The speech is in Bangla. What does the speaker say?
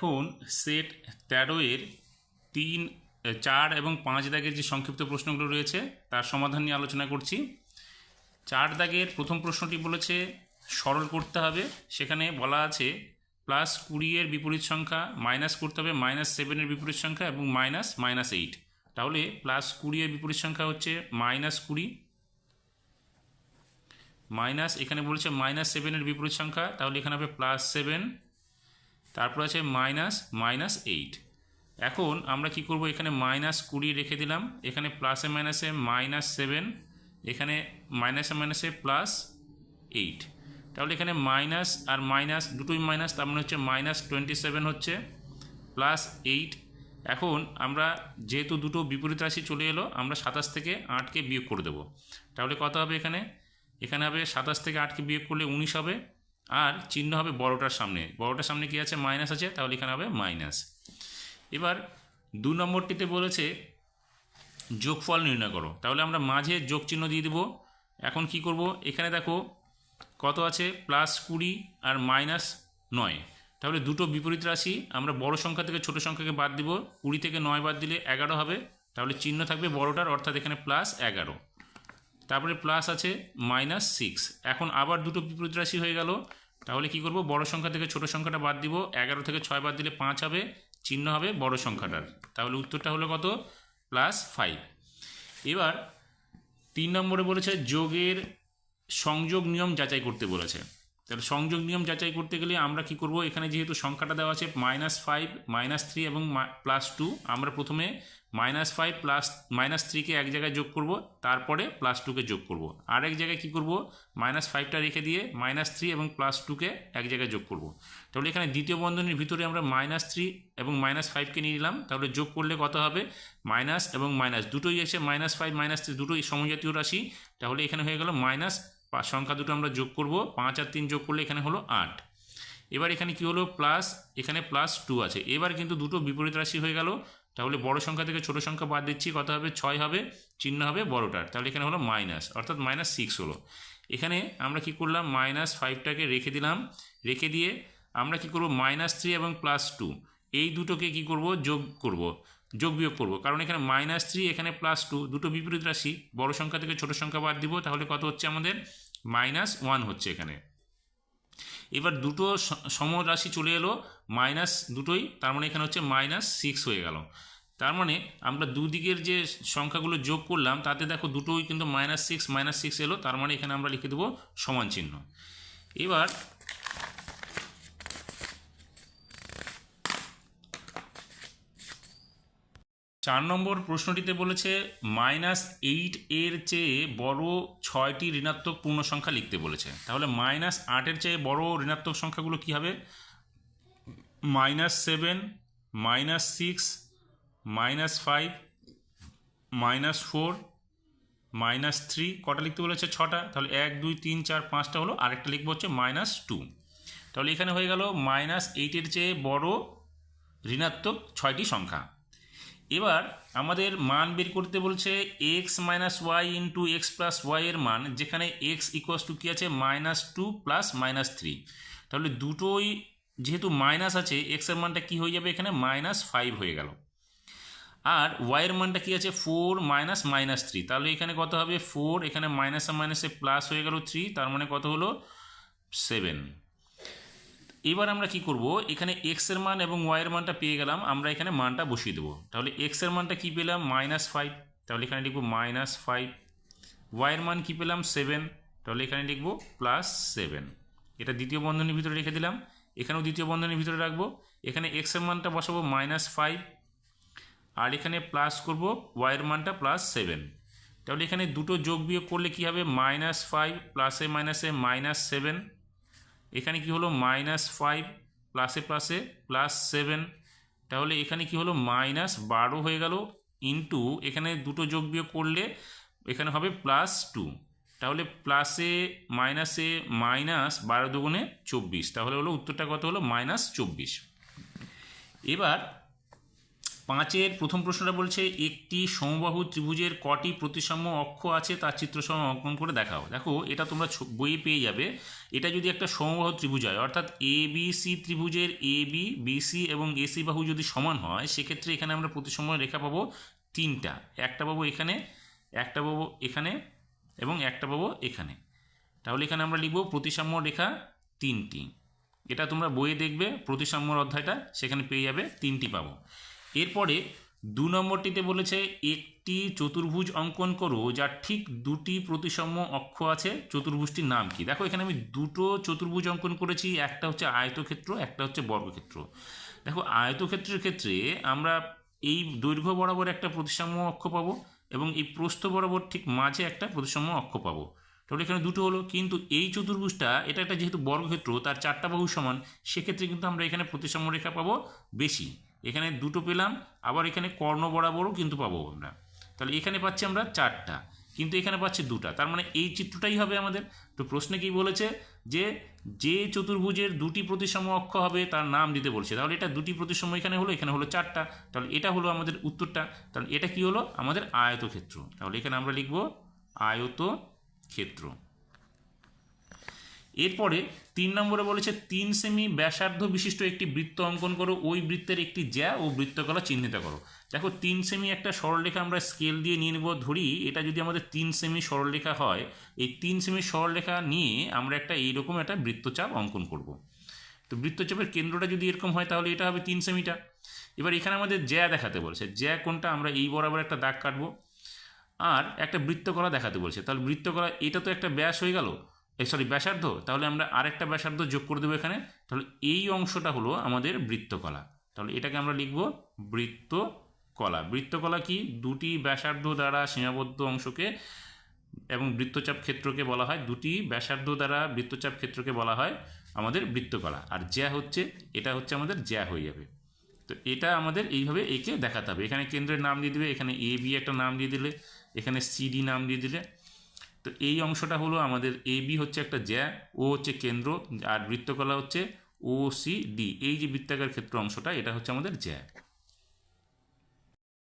এখন সেট তেরো এর তিন চার এবং পাঁচ দাগের যে সংক্ষিপ্ত প্রশ্নগুলো রয়েছে, তার সমাধান নিয়ে আলোচনা করছি। চার দাগের প্রথম প্রশ্নটি বলেছে, সরল করতে হবে। সেখানে বলা আছে, প্লাস কুড়ি এর বিপরীত সংখ্যা, মাইনাস করতে হবে, মাইনাস সেভেনের বিপরীত সংখ্যা এবং মাইনাস মাইনাস এইট। তাহলে প্লাস কুড়ি এর বিপরীত সংখ্যা হচ্ছে মাইনাস কুড়ি। মাইনাস, এখানে বলেছে মাইনাস সেভেনের বিপরীত সংখ্যা, তাহলে এখানে হবে প্লাস সেভেন। তারপর আছে মাইনাস মাইনাস এইট এখন আমরা কি করব? এখানে মাইনাস কুড়ি রেখে দিলাম। এখানে প্লাসে মাইনাসে মাইনাস সেভেন এখানে মাইনাসে মাইনাসে প্লাস এইট তাহলে এখানে মাইনাস আর মাইনাস দুটোই মাইনাস তার মানে হচ্ছে মাইনাস টোয়েন্টি সেভেন হচ্ছে প্লাস এইট এখন আমরা যেহেতু দুটো বিপরীত রাশি চলে এলো, আমরা সাতাশ থেকে আটকে বিয়োগ করে দেবো। তাহলে কত হবে এখানে? এখানে হবে সাতাশ থেকে আটকে বিয়োগ করলে উনিশ হবে। আর চিহ্ন হবে বড়টার সামনে। বড়টার সামনে কি আছে? মাইনাস আছে, তাহলে এখানে হবে মাইনাস। এবার দু নম্বরটিতে বলেছে যোগফল নির্ণয় করো। তাহলে আমরা মাঝে যোগ চিহ্ন দিয়ে দেবো। এখন কি করব? এখানে দেখো কত আছে? প্লাস কুড়ি আর মাইনাস নয়। তাহলে দুটো বিপরীত রাশি, আমরা বড় সংখ্যা থেকে ছোট সংখ্যাকে বাদ দিব। কুড়ি থেকে নয় বাদ দিলে এগারো হবে। তাহলে চিহ্ন থাকবে বড়টার, অর্থাৎ এখানে প্লাস এগারো। তারপরে প্লাস আছে মাইনাস সিক্স এখন আবার দুটো বিপরীত রাশি হয়ে গেল। তাহলে কি করব? বড় সংখ্যা থেকে ছোট সংখ্যাটা বাদ দিব। এগারো থেকে ছয় বাদ দিলে পাঁচ হবে, চিহ্ন হবে বড় সংখ্যাটার। তাহলে উত্তরটা হলো কত? প্লাস ফাইভ এবার তিন নম্বরে বলেছে যোগের সংযোগ নিয়ম যাচাই করতে বলেছে। তাহলে সংযোগ নিয়ম যাচাই করতে গেলে আমরা কি করব? এখানে যেহেতু সংখ্যাটা দেওয়া আছে মাইনাস ফাইভ মাইনাস থ্রি এবং প্লাস টু আমরা প্রথমে মাইনাস ফাইভ প্লাস মাইনাস থ্রিকে এক জায়গায় যোগ করব, তারপরে প্লাস টুকে যোগ করব। আর এক জায়গায় কী করব? মাইনাস ফাইভটা রেখে দিয়ে মাইনাস থ্রি এবং প্লাস টুকে এক জায়গায় যোগ করব। তাহলে এখানে দ্বিতীয় বন্ধনীর ভিতরে আমরা মাইনাস থ্রি এবং মাইনাস ফাইভকে নিয়ে নিলাম, তাহলে যোগ করলে কত হবে? মাইনাস এবং মাইনাস দুটোই এসে মাইনাস ফাইভ মাইনাস থ্রি দুটোই সমজাতীয় রাশি, তাহলে এখানে হয়ে গেল মাইনাস সংখ্যা দুটো আমরা যোগ করব, পাঁচ আর তিন যোগ করলে এখানে হলো আট। এবার এখানে কি হলো? প্লাস এখানে প্লাস টু আছে। এবার কিন্তু দুটো বিপরীত রাশি হয়ে গেল, তাহলে বড় সংখ্যা থেকে ছোট সংখ্যা বাদ দিচ্ছি, কত হবে? ছয় হবে, চিহ্ন হবে বড়টার। তাহলে এখানে হলো মাইনাস অর্থাৎ মাইনাস সিক্স হলো। এখানে আমরা কি করলাম? মাইনাস ফাইভটাকে রেখে দিলাম। রেখে দিয়ে আমরা কি করব? মাইনাস থ্রি এবং প্লাস টু এই দুটোকে কি করব? যোগ করব। যোগ বিয়োগ করব। কারণ এখানে মাইনাস থ্রি এখানে প্লাস টু দুটো বিপরীত রাশি, বড় সংখ্যা থেকে ছোট সংখ্যা বাদ দিব, তাহলে কত হচ্ছে আমাদের? মাইনাস ওয়ান হচ্ছে এখানে। এবার দুটো সম রাশি চলে এলো মাইনাস দুটোই, তার মানে এখানে হচ্ছে মাইনাস সিক্স হয়ে গেল। তার মানে আমরা দুদিকের যে সংখ্যাগুলো যোগ করলাম, তাতে দেখো দুটোই কিন্তু মাইনাস সিক্স মাইনাস সিক্স এলো, তার মানে এখানে আমরা লিখে দেবো সমান চিহ্ন। এবার চার নম্বর প্রশ্নটিতে বলেছে, মাইনাস এইট এর চেয়ে বড় ছয়টি ঋণাত্মক পূর্ণ সংখ্যা লিখতে বলেছে। তাহলে মাইনাস আটের চেয়ে বড় ঋণাত্মক সংখ্যাগুলো কী হবে? Minus seven, minus six, minus five, minus four, minus three. কটা লিখতে বলেছে? ছটা। তাহলে এক, দুই, তিন, চার, পাঁচটা হলো। আরেকটা লিখব হচ্ছে মাইনাস টু। তাহলে এখানে হয়ে গেল, মাইনাস এইটের চেয়ে বড় ঋণাত্মক ছয়টি সংখ্যা। এবার আমাদের মান বের করতে বলছে X minus Y into X plus Y এর মান, যেখানে এক্স ইকুয়াস টু কী আছে? Minus two plus minus three তাহলে দুটোই যেহেতু মাইনাস আছে এক্সের মানটা কী হয়ে যাবে এখানে? মাইনাস ফাইভ হয়ে গেল। আর ওয়াইয়ের মানটা কী আছে? ফোর মাইনাস মাইনাস থ্রি তাহলে এখানে কত হবে? ফোর এখানে মাইনাসে মাইনাসে প্লাস হয়ে গেল থ্রি তার মানে কত হলো? সেভেন এবার আমরা কি করব? এখানে এক্সের মান এবং ওয়াই এর মানটা পেয়ে গেলাম, আমরা এখানে মানটা বসিয়ে দেবো। তাহলে এক্সের মানটা কী পেলাম? মাইনাস ফাইভ তাহলে এখানে লিখব মাইনাস ফাইভ ওয়াই এর মান কী পেলাম? সেভেন তাহলে এখানে লিখব প্লাস সেভেন এটা দ্বিতীয় বন্ধনীর ভিতরে রেখে দিলাম। এখানেও দ্বিতীয় বন্ধনীর ভিতরে রাখব। এখানে এক্সের মানটা বসাবো মাইনাস ফাইভ আর এখানে প্লাস করব ওয়াইয়ের মানটা প্লাস সেভেন তাহলে এখানে দুটো যোগ বিয়োগ করলে কী হবে? মাইনাস ফাইভ প্লাসে মাইনাসে মাইনাস সেভেন এখানে কি হলো? মাইনাস ফাইভ প্লাসে প্লাসে প্লাস সেভেন তাহলে এখানে কি হলো? মাইনাস বারো হয়ে গেল ইন্টু এখানে দুটো যোগ বিয়োগ করলে এখানে হবে প্লাস টু তাহলে প্লাসে মাইনাসে মাইনাস বারো দুগুণে চব্বিশ। তাহলে হলো উত্তরটা কত হলো? মাইনাস চব্বিশ। এবার পাঁচের প্রথম প্রশ্নটা বলছে, একটি সমবাহু ত্রিভুজের কটি প্রতিসাম্য অক্ষ আছে তার চিত্রসহ অঙ্কন করে দেখাও। দেখো, এটা তোমরা বইয়ে পেয়ে যাবে। এটা যদি একটা সমবাহু ত্রিভুজ হয়, অর্থাৎ এ বি সি ত্রিভুজের এ বি বিসি এবং এসি বাহু যদি সমান হয়, সেক্ষেত্রে এখানে আমরা প্রতিসাম্য রেখা পাবো তিনটা। একটা পাবো এখানে, একটা পাবো এখানে এবং একটা পাবো এখানে। তাহলে এখানে আমরা লিখব প্রতিসাম্য রেখা তিনটি। এটা তোমরা বইয়ে দেখবে, প্রতিসাম্যর অধ্যায়টা, সেখানে পেয়ে যাবে, তিনটি পাবো। এরপরে দু নম্বরটিতে বলেছে, একটি চতুর্ভুজ অঙ্কন করো যার ঠিক দুটি প্রতিসাম্য অক্ষ আছে। চতুর্ভুজটির নাম কি? দেখো, এখানে আমি দুটো চতুর্ভুজ অঙ্কন করেছি, একটা হচ্ছে আয়তক্ষেত্র, একটা হচ্ছে বর্গক্ষেত্র। দেখো, আয়তক্ষেত্রের ক্ষেত্রে আমরা এই দৈর্ঘ্য বরাবর একটা প্রতিসাম্য অক্ষ পাবো এবং এই প্রস্থ বরাবর ঠিক মাঝে একটা প্রতিসাম্য অক্ষ পাবো। তাহলে এখানে দুটো হলো, কিন্তু এই চতুর্ভুজটা, এটা একটা যেহেতু বর্গক্ষেত্র, তার চারটা বাহু সমান, সেক্ষেত্রে কিন্তু আমরা এখানে প্রতিসাম্য রেখা পাবো বেশি। এখানে দুটো পেলাম, আবার এখানে কর্ণ বরাবরও কিন্তু পাবো আমরা। তাহলে এখানে পাচ্ছি আমরা চারটা, কিন্তু এখানে পাচ্ছি দুটা। তার মানে এই চিত্রটাই হবে আমাদের। তো প্রশ্নে কি বলেছে যে যে চতুর্ভুজের দুটি প্রতিসাম্য অক্ষ হবে তার নাম দিতে বলছে। তাহলে এটা দুটি প্রতিসাম্য এখানে হলো এখানে হলো চারটা। তাহলে এটা হলো আমাদের উত্তরটা। তাহলে এটা কি হলো? আমাদের আয়তক্ষেত্র। তাহলে এখানে আমরা লিখব আয়ত ক্ষেত্র এরপরে তিন নম্বরে বলেছে, তিন সেমি ব্যাসার্ধ বিশিষ্ট একটি বৃত্ত অঙ্কন করো, ওই বৃত্তের একটি জ্যা ও বৃত্তকলা চিহ্নিত করো। দেখো, তিন সেমি একটা সরলরেখা আমরা স্কেল দিয়ে নিয়ে নেব, ধরি, এটা যদি আমাদের তিন সেমি সরলরেখা হয়, এই তিন সেমি সরলরেখা নিয়ে আমরা একটা এইরকম একটা বৃত্তচাপ অঙ্কন করব। তো বৃত্তচাপের কেন্দ্রটা যদি এরকম হয়, তাহলে এটা হবে তিন সেমিটা। এবার এখানে আমাদের জ্যা দেখাতে বলছে, জ্যা কোনটা, আমরা এই বরাবর একটা দাগ কাটবো। আর একটা বৃত্তকলা দেখাতে বলছে, তাহলে বৃত্তকলা, এটা তো একটা ব্যাস হয়ে গেল। সরি ব্যাসার্ধ? তাহলে আমরা আরেকটা ব্যাসার্ধ যোগ করে দেবো এখানে। তাহলে এই অংশটা হলো আমাদের বৃত্তকলা। তাহলে এটাকে আমরা লিখব বৃত্তকলা। বৃত্তকলা কি? দুটি ব্যাসার্ধ দ্বারা সীমাবদ্ধ অংশকে এবং বৃত্তচাপ ক্ষেত্রকে বলা হয়। দুটি ব্যাসার্ধ দ্বারা বৃত্তচাপ ক্ষেত্রকে বলা হয় আমাদের বৃত্তকলা। আর জ্যা হচ্ছে, এটা হচ্ছে আমাদের জ্যা হয়ে যাবে। তো এটা আমাদের এইভাবে একে দেখাতে হবে। এখানে কেন্দ্রের নাম দিয়ে দিবে, এখানে এ বি একটা নাম দিয়ে দিলে, এখানে সিডি নাম দিয়ে দিলে। তো এই অংশটা হলো আমাদের এ বি হচ্ছে একটা জ্যা ও হচ্ছে কেন্দ্র, আর বৃত্তকলা হচ্ছে ও সি ডি এই যে বৃত্তাকার ক্ষেত্র অংশটা, এটা হচ্ছে আমাদের জ্যা।